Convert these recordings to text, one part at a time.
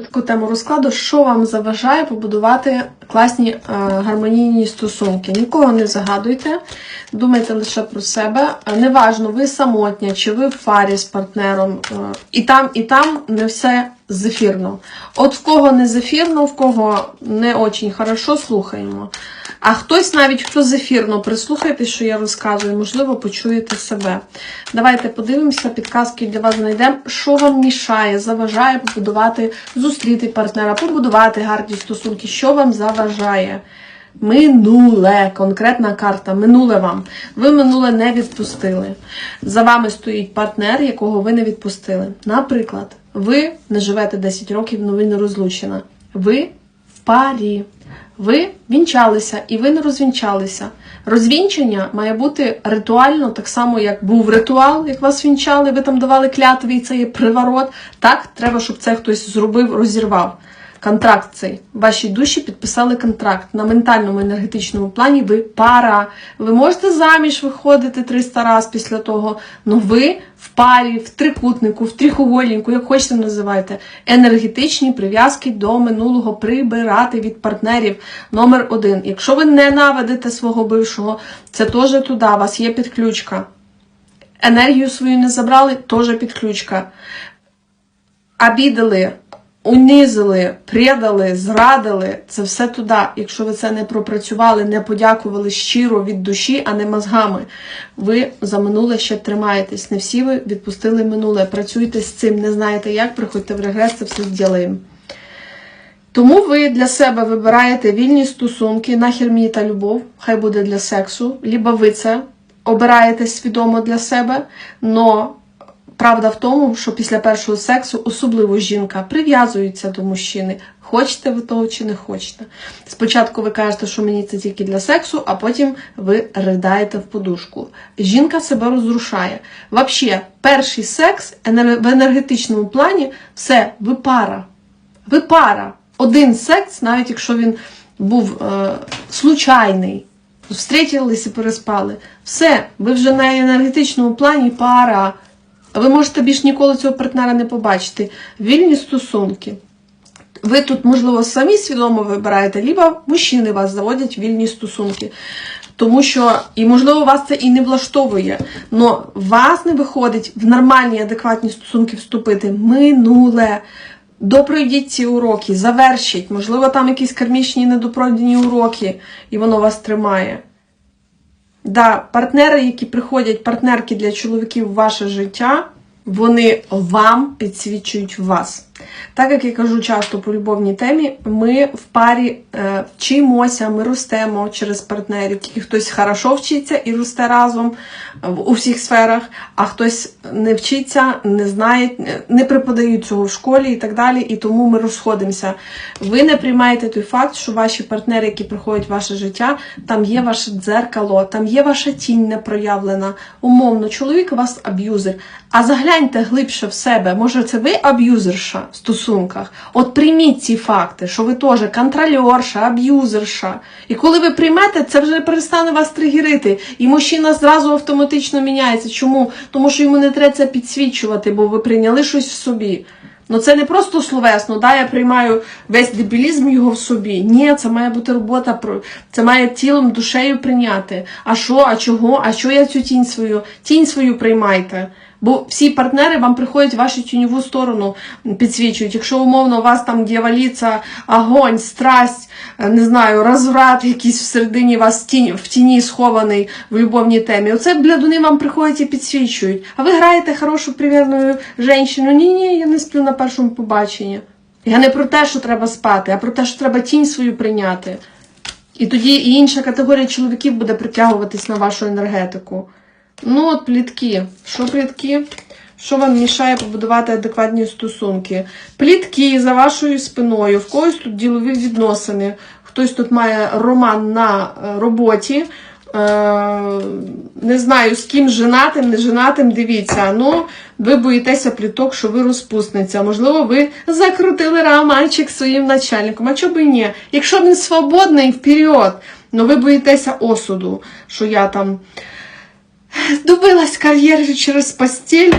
Таку тему розкладу, що вам заважає побудувати класні е, гармонійні стосунки. Нікого не загадуйте, думайте лише про себе. Е, Неважно, ви самотня, чи ви в фарі з партнером. е, і там, і там не все зефірно. От в кого не зефірно, в кого не очень хорошо, слухаємо. А хтось навіть хто зефірно прислухайте, що я розказую, можливо, почуєте себе. Давайте подивимося, підказки для вас знайдемо, що вам мішає, заважає побудувати, зустріти партнера, побудувати гарні стосунки, що вам заважає. Минуле, конкретна карта, минуле вам. Ви минуле не відпустили. За вами стоїть партнер, якого ви не відпустили. Наприклад, ви не живете 10 років, але ви не розлучена. Ви в парі. Ви вінчалися і ви не розвінчалися. Розвінчення має бути ритуально, так само, як був ритуал, як вас вінчали, ви там давали клятви, і це є приворот. Так, треба, щоб це хтось зробив, розірвав. Контракт цей. Ваші душі підписали контракт. На ментальному енергетичному плані ви пара. Ви можете заміж виходити 300 разів після того, але ви в парі, в трикутнику, в трихугольнику, як хочете називайте, енергетичні прив'язки до минулого прибирати від партнерів. Номер один. Якщо ви ненавидите свого бившого, це теж туди, у вас є підключка. Енергію свою не забрали, теж підключка. Обідали, унизили, предали, зрадили. Це все туди. Якщо ви це не пропрацювали, не подякували щиро від душі, а не мозгами. Ви за минуле ще тримаєтесь. Не всі ви відпустили минуле. Працюйте з цим, не знаєте як, приходьте в регрес, це все зробимо. Тому ви для себе вибираєте вільні стосунки, нахер мені та любов, хай буде для сексу, либо ви це обираєте свідомо для себе, но правда в тому, що після першого сексу, особливо жінка, прив'язується до мужчини. Хочете ви того чи не хочете. Спочатку ви кажете, що мені це тільки для сексу, а потім ви ридаєте в подушку. Жінка себе розрушає. Взагалі, перший секс в енергетичному плані все, ви пара. Ви пара. Один секс, навіть якщо він був е, случайний, і переспали. Все, ви вже на енергетичному плані пара. Ви можете більш ніколи цього партнера не побачити. Вільні стосунки. Ви тут, можливо, самі свідомо вибираєте, либо мужчини вас заводять в вільні стосунки. Тому що, і можливо, вас це і не влаштовує, але вас не виходить в нормальні, адекватні стосунки вступити минуле. Допройдіть ці уроки, завершіть. Можливо, там якісь кармічні недопройдені уроки, і воно вас тримає. Да, партнери, які приходять, партнерки для чоловіків в ваше життя, вони вам підсвічують вас. Так як я кажу часто по любовній темі, ми в парі е, вчимося, ми ростемо через партнерів. Тільки хтось хорошо вчиться і росте разом в- у всіх сферах, а хтось не вчиться, не знає, не преподають цього в школі і так далі. І тому ми розходимося. Ви не приймаєте той факт, що ваші партнери, які приходять в ваше життя, там є ваше дзеркало, там є ваша тінь не проявлена. Умовно, чоловік у вас аб'юзер. А загляньте глибше в себе. Може, це ви аб'юзерша в стосунках? От прийміть ці факти, що ви теж контрольорша, аб'юзерша. І коли ви приймете, це вже перестане вас тригерити. І мужчина зразу автоматично міняється. Чому? Тому що йому не треба це підсвічувати, бо ви прийняли щось в собі. Ну це не просто словесно, да, я приймаю весь дебілізм його в собі. Ні, це має бути робота, це має тілом, душею прийняти. А що, а чого? А що я цю тінь свою? Тінь свою приймайте. Бо всі партнери вам приходять вашу тіньову сторону, підсвічують. Якщо умовно у вас там дьяволіця, огонь, страсть, е, не знаю, розврат якийсь всередині вас тінь, в тіні схований в любовній темі. Оце блядуни вам приходять і підсвічують. А ви граєте хорошу, привірну жінку. Ні, ні, я не сплю на першому побаченні. Я не про те, що треба спати, а про те, що треба тінь свою прийняти. І тоді і інша категорія чоловіків буде притягуватись на вашу енергетику. Ну, от плітки. Що плітки? Що вам мішає побудувати адекватні стосунки? Плітки за вашою спиною, в когось тут ділові відносини, хтось тут має роман на е, роботі. Е, не знаю, з ким женатим, не женатим, дивіться. Ну, ви боїтеся пліток, що ви розпусниця. Можливо, ви закрутили романчик своїм начальником. А чого б і ні? Якщо він свободний, вперед. Ну ви боїтеся осуду, що я там добилась кар'єри через постіль.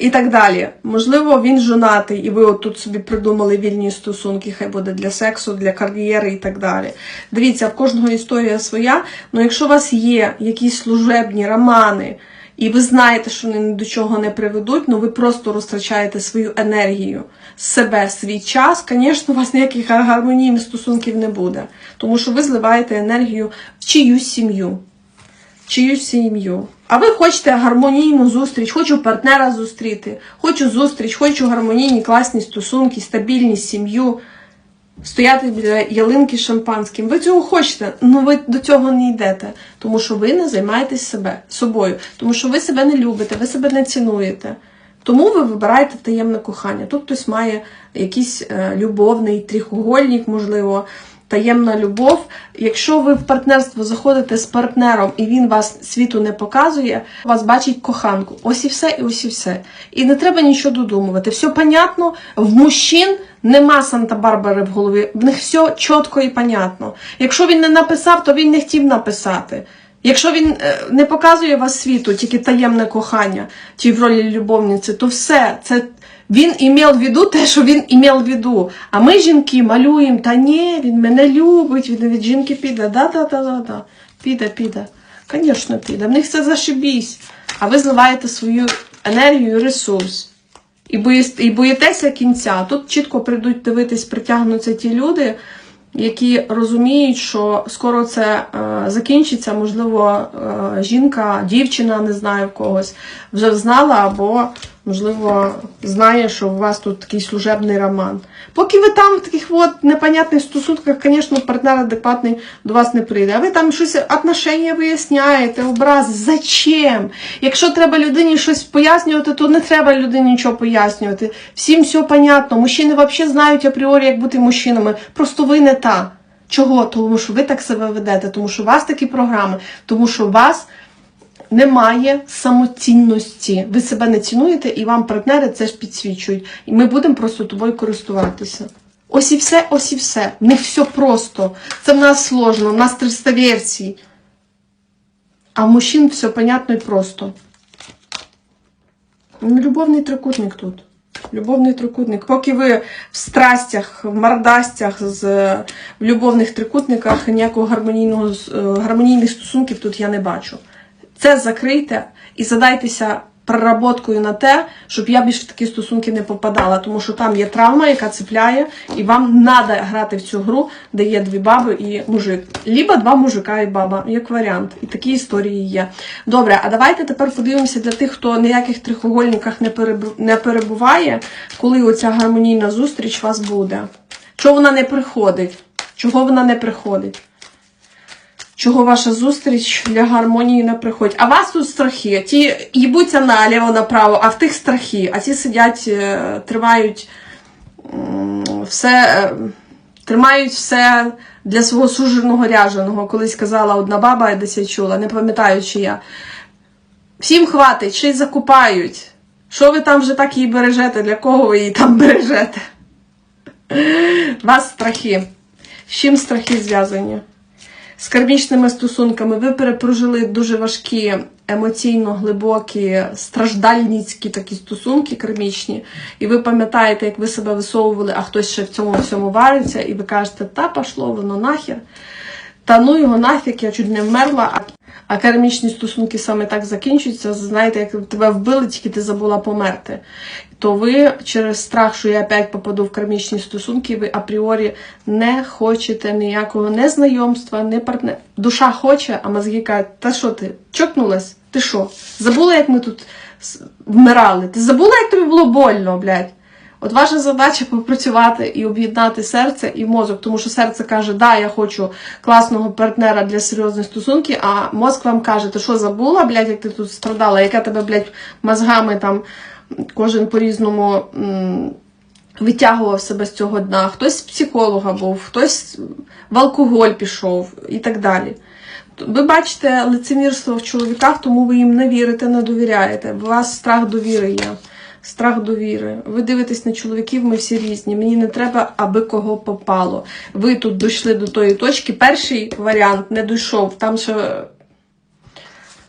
і так далі. Можливо, він жонатий, і ви от тут собі придумали вільні стосунки, хай буде для сексу, для кар'єри і так далі. Дивіться, в кожного історія своя. Ну якщо у вас є якісь служебні романи, і ви знаєте, що вони до чого не приведуть, ну ви просто розтрачаєте свою енергію, себе, свій час, звісно, у вас ніяких гармонійних стосунків не буде. Тому що ви зливаєте енергію в чиюсь сім'ю. Чиюсь сім'ю. А ви хочете гармонійну зустріч, хочу партнера зустріти, хочу зустріч, хочу гармонійні, класні стосунки, стабільність, сім'ю, стояти біля ялинки шампанським. Ви цього хочете, але ви до цього не йдете, тому що ви не займаєтесь себе, собою, тому що ви себе не любите, ви себе не цінуєте. Тому ви вибираєте таємне кохання. Тут хтось має якийсь е, любовний трихугольник, можливо, таємна любов. Якщо ви в партнерство заходите з партнером і він вас світу не показує, вас бачить коханку. Ось і все, і ось і все. І не треба нічого додумувати. Все понятно, в мужчин нема Санта-Барбари в голові. В них все чітко і понятно. Якщо він не написав, то він не хотів написати. Якщо він е, не показує вас світу, тільки таємне кохання, чи в ролі любовниці, то все, це він імел в виду те, що він імел в виду. А ми, жінки, малюємо, та ні, він мене любить, він від жінки піде. Да-да-да-да-да. Піде, піде. Звісно, піде. В них це зашибісь. А ви зливаєте свою енергію і ресурс. І, боїс- і боїтеся кінця. Тут чітко прийдуть дивитись, притягнуться ті люди, які розуміють, що скоро це е, закінчиться, можливо, е, жінка, дівчина, не знаю в когось, вже знала, або, можливо, знає, що у вас тут такий служебний роман. Поки ви там в таких от непонятних стосунках, звісно, партнер адекватний до вас не прийде. А ви там щось отношення виясняєте, образи. Зачем? Якщо треба людині щось пояснювати, то не треба людині нічого пояснювати. Всім все понятно. Мужчини взагалі знають апріорі, як бути мужчинами. Просто ви не та. Чого? Тому що ви так себе ведете, тому що у вас такі програми, тому що у вас немає самоцінності. Ви себе не цінуєте, і вам партнери це ж підсвічують. І ми будемо просто тобою користуватися. Ось і все, ось і все. В них все просто. Це в нас сложно, в нас 300 версій. А в мужчин все понятно і просто. Ну, Любовний трикутник тут. Любовний трикутник. Поки ви в страстях, в мордастях, з, в любовних трикутниках ніякого гармонійного, е, гармонійних стосунків тут я не бачу. Це закрийте і задайтеся проработкою на те, щоб я більше в такі стосунки не попадала, тому що там є травма, яка цепляє, і вам треба грати в цю гру, де є дві баби і мужик. Лібо два мужика і баба, як варіант. І такі історії є. Добре, а давайте тепер подивимося для тих, хто ніяких перебу- не перебуває, коли оця гармонійна зустріч у вас буде. Чого вона не приходить? Чого вона не приходить? Чого ваша зустріч для гармонії не приходить? А вас тут страхи. Ті їбуться наліво, направо, а в тих страхи. А ті сидять, е, тривають все, е, тримають все для свого суженого ряженого. Колись казала одна баба, я десь я чула, не пам'ятаю, чи я. Всім хватить, ще закупають. Що ви там вже так її бережете? Для кого ви її там бережете? Вас страхи. З чим страхи зв'язані? З кармічними стосунками ви перепрожили дуже важкі, емоційно глибокі, страждальницькі такі стосунки кармічні, і ви пам'ятаєте, як ви себе висовували, а хтось ще в цьому всьому вариться, і ви кажете, та пішло воно нахер. Та ну його нафіг, я чуть не вмерла. А, кармічні стосунки саме так закінчуються. Знаєте, як тебе вбили, тільки ти забула померти. То ви через страх, що я опять попаду в кармічні стосунки, ви апріорі не хочете ніякого не знайомства, не партнер. Душа хоче, а мозги кажуть, та що ти, чокнулась? Ти що? Забула, як ми тут вмирали? Ти забула, як тобі було больно, блядь? От ваша задача попрацювати і об'єднати серце і мозок, тому що серце каже, да, я хочу класного партнера для серйозних стосунків, а мозк вам каже, ти що забула, блядь, як ти тут страдала, яка тебе, блядь, мозгами там кожен по-різному витягував себе з цього дна. Хтось з психолога був, хтось в алкоголь пішов і так далі. Ви бачите лицемірство в чоловіках, тому ви їм не вірите, не довіряєте. У вас страх довіри є. Страх довіри. Ви дивитесь на чоловіків, ми всі різні. Мені не треба, аби кого попало. Ви тут дійшли до тої точки. Перший варіант не дійшов. Там ще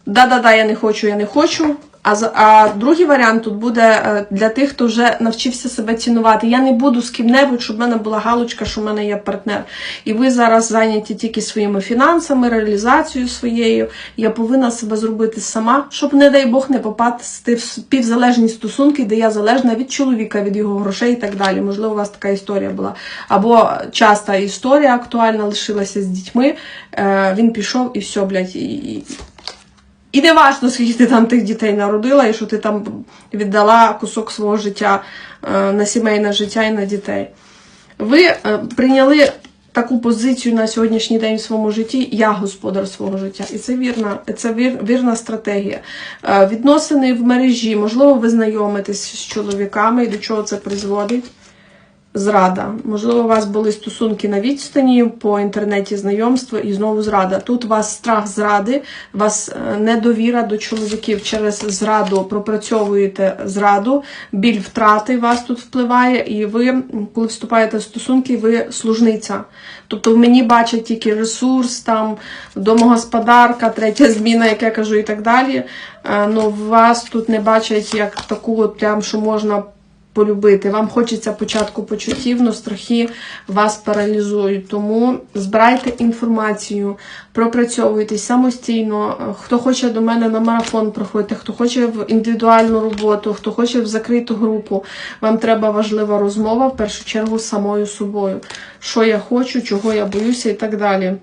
да-да-да, я не хочу, я не хочу. А, а другий варіант тут буде е, для тих, хто вже навчився себе цінувати. Я не буду з ким-небудь, щоб в мене була галочка, що в мене є партнер. І ви зараз зайняті тільки своїми фінансами, реалізацією своєю. Я повинна себе зробити сама, щоб, не дай Бог, не попасти в співзалежні стосунки, де я залежна від чоловіка, від його грошей і так далі. Можливо, у вас така історія була. Або часта історія актуальна лишилася з дітьми. Е, він пішов і все, блядь, і, і, не важно, скільки ти там тих дітей народила, і що ти там віддала кусок свого життя е, на сімейне життя і на дітей. Ви е, прийняли таку позицію на сьогоднішній день в своєму житті, я господар свого життя. І це вірна, це вір, вірна стратегія. Е, Відносини в мережі, можливо, ви знайомитесь з чоловіками і до чого це призводить. Зрада. Можливо, у вас були стосунки на відстані по інтернеті знайомства і знову зрада. Тут у вас страх зради, у вас е, недовіра до чоловіків через зраду пропрацьовуєте зраду, біль втрати вас тут впливає, і ви, коли вступаєте в стосунки, ви служниця. Тобто в мені бачать тільки ресурс, там домогосподарка, третя зміна, як я кажу, і так далі. Е, Ну, вас тут не бачать як таку, от прям, що можна полюбити. Вам хочеться початку почуттів, но страхи вас паралізують. Тому збирайте інформацію, пропрацьовуйтесь самостійно. Хто хоче до мене на марафон проходити, хто хоче в індивідуальну роботу, хто хоче в закриту групу. Вам треба важлива розмова в першу чергу з самою собою. Що я хочу, чого я боюся і так далі.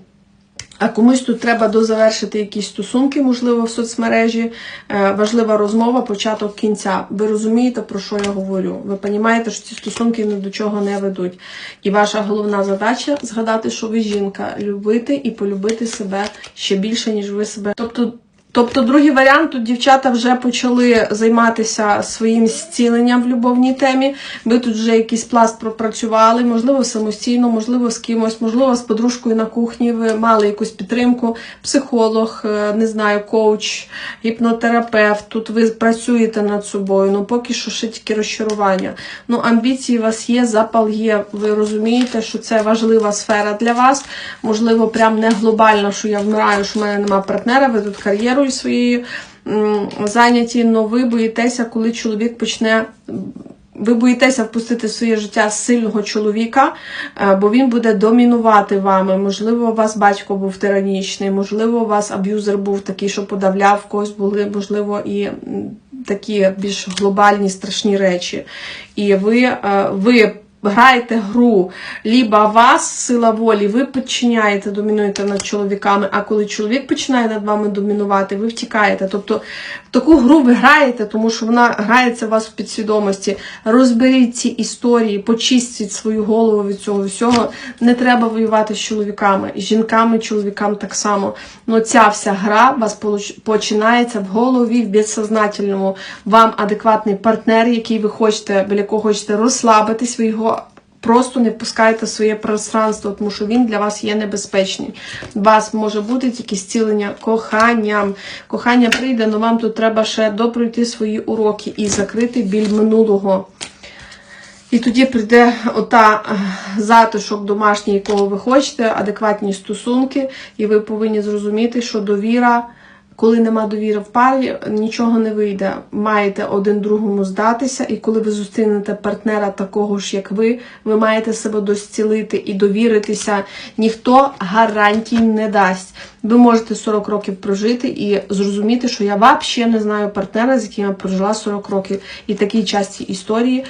А комусь тут треба дозавершити якісь стосунки, можливо, в соцмережі. Е, важлива розмова, початок кінця. Ви розумієте, про що я говорю? Ви розумієте, що ці стосунки ні до чого не ведуть. І ваша головна задача згадати, що ви жінка, любити і полюбити себе ще більше, ніж ви себе. Тобто. Тобто, другий варіант, тут дівчата вже почали займатися своїм зціленням в любовній темі. Ви тут вже якийсь пласт пропрацювали, можливо, самостійно, можливо, з кимось, можливо, з подружкою на кухні. Ви мали якусь підтримку, психолог, е, не знаю, коуч, гіпнотерапевт. Тут ви працюєте над собою. Ну поки що ще тільки розчарування. Ну, амбіції у вас є, запал є. Ви розумієте, що це важлива сфера для вас. Можливо, прям не глобально, що я вмираю, що в мене немає партнера. Ви тут кар'єрою своєю зайняті, але ви боїтеся, коли чоловік почне. Ви боїтеся впустити в своє життя сильного чоловіка, е, бо він буде домінувати вами. Можливо, у вас батько був тиранічний, можливо, у вас аб'юзер був такий, що подавляв когось були, можливо, і такі більш глобальні страшні речі. І ви, е, ви граєте гру, ліба вас, сила волі, ви підчиняєте, домінуєте над чоловіками, а коли чоловік починає над вами домінувати, ви втікаєте. Тобто в таку гру ви граєте, тому що вона грається у вас в підсвідомості. Розберіть ці історії, почистіть свою голову від цього всього. Не треба воювати з чоловіками, з жінками, чоловікам так само. Ну ця вся гра у вас починається в голові, в безсознательному. Вам адекватний партнер, який ви хочете, біля якого хочете розслабитись, ви його Просто не впускайте своє пространство, тому що він для вас є небезпечний. У вас може бути тільки зцілення коханням. Кохання прийде, але вам тут треба ще допройти свої уроки і закрити біль минулого. І тоді прийде ота е, затишок домашній, якого ви хочете, адекватні стосунки, і ви повинні зрозуміти, що довіра, коли нема довіри в парі, нічого не вийде. Маєте один другому здатися, і коли ви зустрінете партнера такого ж, як ви, ви маєте себе дозцілити і довіритися. Ніхто гарантій не дасть. Ви можете 40 років прожити і зрозуміти, що я взагалі не знаю партнера, з яким я прожила 40 років. І такі часті історії.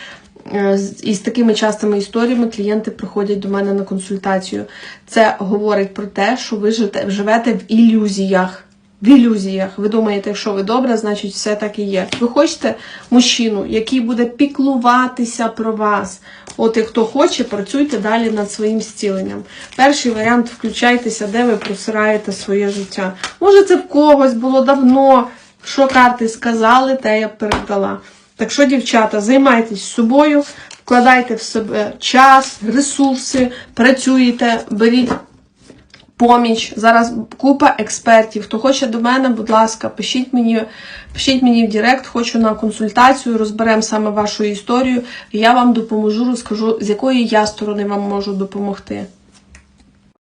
Е, І з такими частими історіями клієнти приходять до мене на консультацію. Це говорить про те, що ви живете, в ілюзіях. В ілюзіях. Ви думаєте, якщо ви добре, значить все так і є. Ви хочете мужчину, який буде піклуватися про вас. От і хто хоче, працюйте далі над своїм зціленням. Перший варіант включайтеся, де ви просираєте своє життя. Може, це в когось було давно. Що карти сказали, те я передала. Так що, дівчата, займайтесь собою, вкладайте в себе час, ресурси, працюйте, беріть поміч. Зараз купа експертів. Хто хоче до мене, будь ласка, пишіть мені, пишіть мені в Директ, хочу на консультацію, розберемо саме вашу історію. Я вам допоможу, розкажу, з якої я сторони вам можу допомогти.